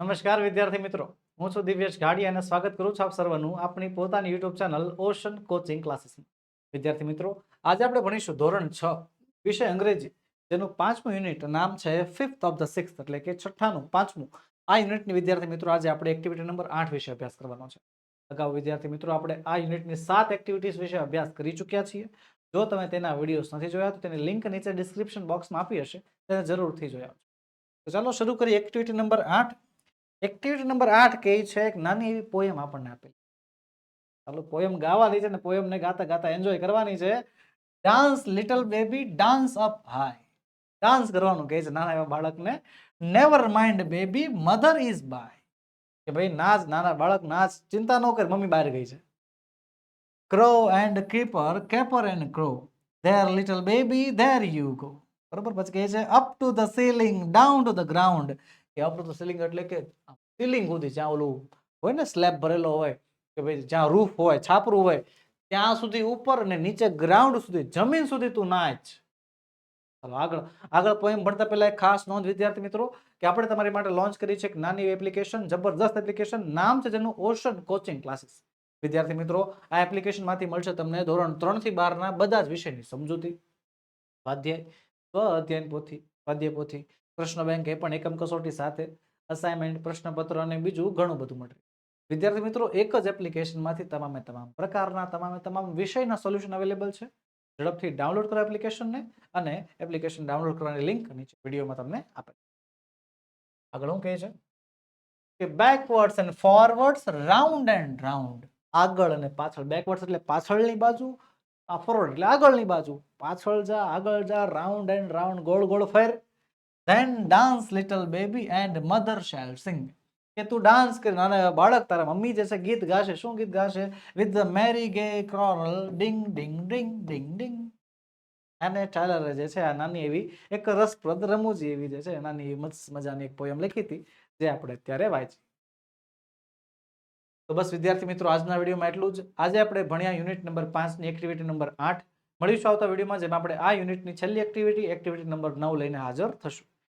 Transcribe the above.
નમસ્કાર વિદ્યાર્થી મિત્રો. હું છું દિવ્યેશ ગાડી અને સ્વાગત કરું છું આપ સર્વનું આપણી પોતાની યુટ્યુબ ચેનલ ઓશન કોચિંગ ક્લાસીસમાં. વિદ્યાર્થી મિત્રો, આજે આપણે ભણીશું ધોરણ છ, વિષય અંગ્રેજી, જેનું પાંચમું યુનિટ નામ છે ફિફ્થ ઓફ ધ સિક્સ એટલે કે છઠ્ઠાનું, પાંચમું. આ યુનિટની વિદ્યાર્થી મિત્રો, આજે આપણે એક્ટિવિટી નંબર આઠ વિશે અભ્યાસ કરવાનો છે. અગાઉ વિદ્યાર્થી મિત્રો, આપણે આ યુનિટની સાત એક્ટિવિટીઝ વિશે અભ્યાસ કરી ચૂક્યા છીએ. જો તમે તેના વિડીયોઝ નથી જોયા, તો તેની લિંક નીચે ડિસ્ક્રિપ્શન બોક્સમાં આપી હશે. તેને જરૂરથી જોયા તો ચાલો શરૂ કરીએ એક્ટિવિટી નંબર આઠ. એક્ટિવિટી નંબર આઠ કે છે એક નાની એવી પોયમ આપણને આપેલી. ચાલો પોયમ ગાવાની છે ને પોયમને ગાતા ગાતા એન્જોય કરવાની છે. Dance little baby dance up high dance કરવાનું કહે છે નાના એવા બાળકને. Never mind baby mother is by કે ભાઈ નાચ નાના બાળક નાચ ચિંતા ન કર, મમ્મી બહાર ગઈ છે. Crow and keeper caper and crow there little baby there you go બરોબર? પછી કહે છે up to the ceiling down to the ground કે આપણું તો સીલિંગ એટલે કે સીલિંગ સુધી જ્યાં ઓલું હોય ને સ્લેબ ભરેલો હોય કે ભાઈ જ્યાં રૂફ હોય, છાપરું હોય, ત્યાં સુધી ઉપર અને નીચે ગ્રાઉન્ડ સુધી, જમીન સુધી તું નાચ. આગળ આગળ પોએમ ભણતા પહેલા એક ખાસ નોંધ, વિદ્યાર્થી મિત્રો, કે આપણે તમારી માટે લોન્ચ કરી છે એક નાની એપ્લિકેશન જબરદસ્ત એપ્લિકેશન નામ છે જેનું ઓશન કોચિંગ ક્લાસીસ વિદ્યાર્થી મિત્રો, આ એપ્લિકેશનમાંથી મળશે તમને ધોરણ ત્રણથી બારના બધા જ વિષયની સમજૂતી, સ્વાધ્યાય સ્વ અધ્યયન પોથી, સ્વાધ્યાય પોથી પ્રશ્ન બેંક એ પણ એકમ કસોટી સાથે અસાઇનમેન્ટ પ્રશ્નપત્ર અને બીજું ઘણું બધું મટીરિયલ વિદ્યાર્થી મિત્રો, એક જ એપ્લિકેશનમાંથી તમામે તમામ પ્રકારના, તમામે તમામ વિષયના સોલ્યુશન અવેલેબલ છે. ઝડપથી ડાઉનલોડ કરો એપ્લિકેશનને અને એપ્લિકેશન ડાઉનલોડ કરવાની લિંક નીચે વિડીયોમાં તમને આપે. આગળ શું કહે છે કે backwards and forwards round and round આગળ અને પાછળ. બેકવર્ડ્સ એટલે પાછળની બાજુ ફોરવર્ડ એટલે આગળની બાજુ. પાછળ જા, આગળ જા રાઉન્ડ એન્ડ રાઉન્ડ ગોળ ગોળ ફેર. Then dance little baby and mother shall sing કે તું ડાન્સ કરી, નાના બાળક તારા મમ્મી જે છે ગીત ગાશે. શું ગીત ગાશે? વિથ ધ મેરી ગે ક્રોરલ ડિંગ ડિંગ ડિંગ ડિંગ ડિંગ અને ટાયલરે જે છે આ નાની એવી એક રસપ્રદ રમૂજી એવી જે છે નાની એવી મજાની એક પોયમ લખી હતી, જે આપણે અત્યારે વાંચી તો બસ વિદ્યાર્થી મિત્રો, આજના વિડીયોમાં એટલું જ. આજે આપણે ભણ્યા યુનિટ નંબર પાંચની એક્ટિવિટી નંબર આઠ મળીશું આવતા વિડીયોમાં, જેમાં આપણે આ યુનિટની છેલ્લી એક્ટિવિટી એક્ટિવિટી નંબર નવ લઈને હાજર થશું.